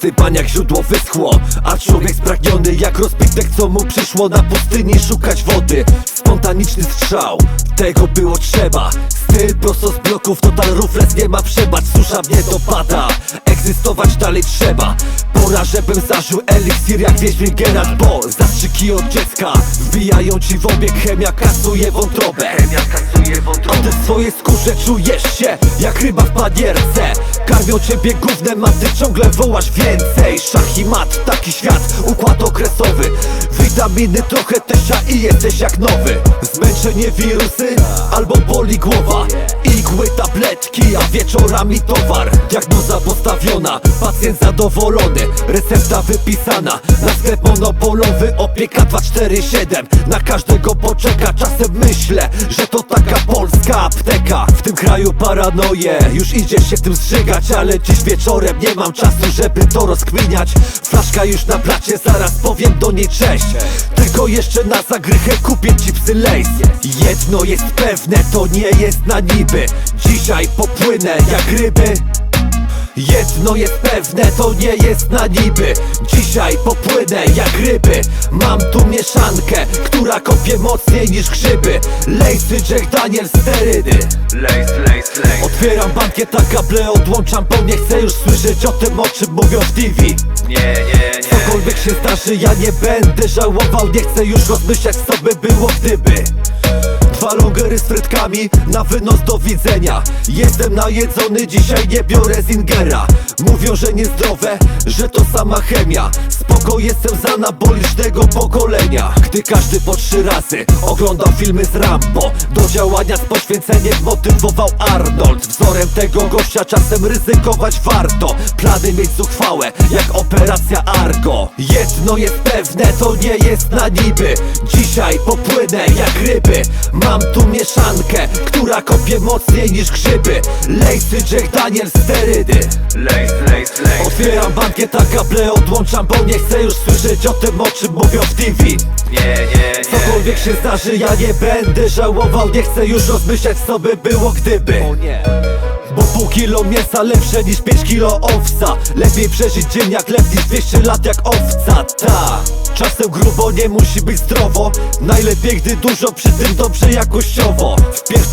Pusty pan jak źródło wyschło A człowiek spragniony jak rozbitek co mu przyszło Na pustyni szukać wody Spontaniczny strzał. Tego było trzeba. Styl prosto z bloków Total rufles nie ma przebacz. Susza mnie dopada. Egzystować dalej trzeba. Pora żebym zażył eliksir jak Wiedźmin Geralt Bo zastrzyki od dziecka Wbijają ci w obieg. Chemia kasuje wątrobę. Chemia kasuje wątrobę. W swojej skórze czujesz się Jak ryba w panierce. Karmią ciebie gównem A ty ciągle wołasz więcej. Szach i mat, taki świat Układ okresowy Witaminy trochę tesia i jesteś jak nowy. Zmęczenie wirusy Albo boli głowa. Igły, tabletki, a wieczorami towar. Diagnoza postawiona, pacjent zadowolony Recepta wypisana. Na sklep monopolowy opieka 247 Na każdego poczeka, czasem myślę Że to taka polska apteka. W tym kraju paranoję Już idziesz się tym zżygać Ale dziś wieczorem nie mam czasu, żeby to rozkminiać. Flaszka już na blacie, zaraz powiem do niej cześć. Tylko jeszcze na zagrychę kupię ci psy Lays Jedno jest pewne, to nie jest na niby. Dzisiaj popłynę jak ryby Jedno jest pewne, to nie jest na niby. Dzisiaj popłynę jak ryby. Mam tu mieszankę, która kopie mocniej niż grzyby. Lejsy, Jack Daniel, sterydy Lejs, lejs, lejs. Otwieram bankiet, a kable odłączam Bo nie chcę już słyszeć o tym, o czym mówią w TV Nie, nie, nie. Cokolwiek się zdarzy, ja nie będę żałował. Nie chcę już rozmyślać, co by było gdyby Dwa longery z frytkami, na wynos do widzenia. Jestem najedzony, dzisiaj nie biorę zingera. Mówią, że niezdrowe, że to sama chemia. Spoko, jestem z anabolicznego pokolenia. Gdy każdy po trzy razy oglądał filmy z Rambo Do działania z poświęceniem motywował Arnold Wzorem tego gościa czasem ryzykować warto. Plany mieć zuchwałe, jak operacja Argo. Jedno jest pewne, to nie jest na niby. Dzisiaj popłynę jak ryby. Mam tu mieszankę, która kopie mocniej niż grzyby. Lejsy, Jack Daniel, sterydy. Lejs, lejs, lejs. Otwieram bankiet, a kable odłączam Bo nie chcę już słyszeć o tym, o czym mówią w TV Nie, nie, nie Cokolwiek się zdarzy, ja nie będę żałował. Nie chcę już rozmyślać, co by było gdyby. Bo pół kilo mięsa lepsze niż 5 kilo owca. Lepiej przeżyć dzień jak lew niż 200 lat jak owca. Ta. Czasem grubo nie musi być zdrowo. Najlepiej gdy dużo przy tym dobrze jakościowo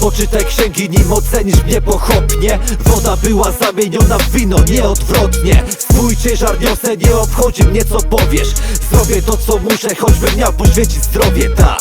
poczytaj księgi nim ocenisz mnie pochopnie. Woda była zamieniona w wino, nie odwrotnie. Swój ciężar niosę, nie obchodzi mnie co powiesz. Zrobię to co muszę, choćbym miał poświęcić zdrowie, ta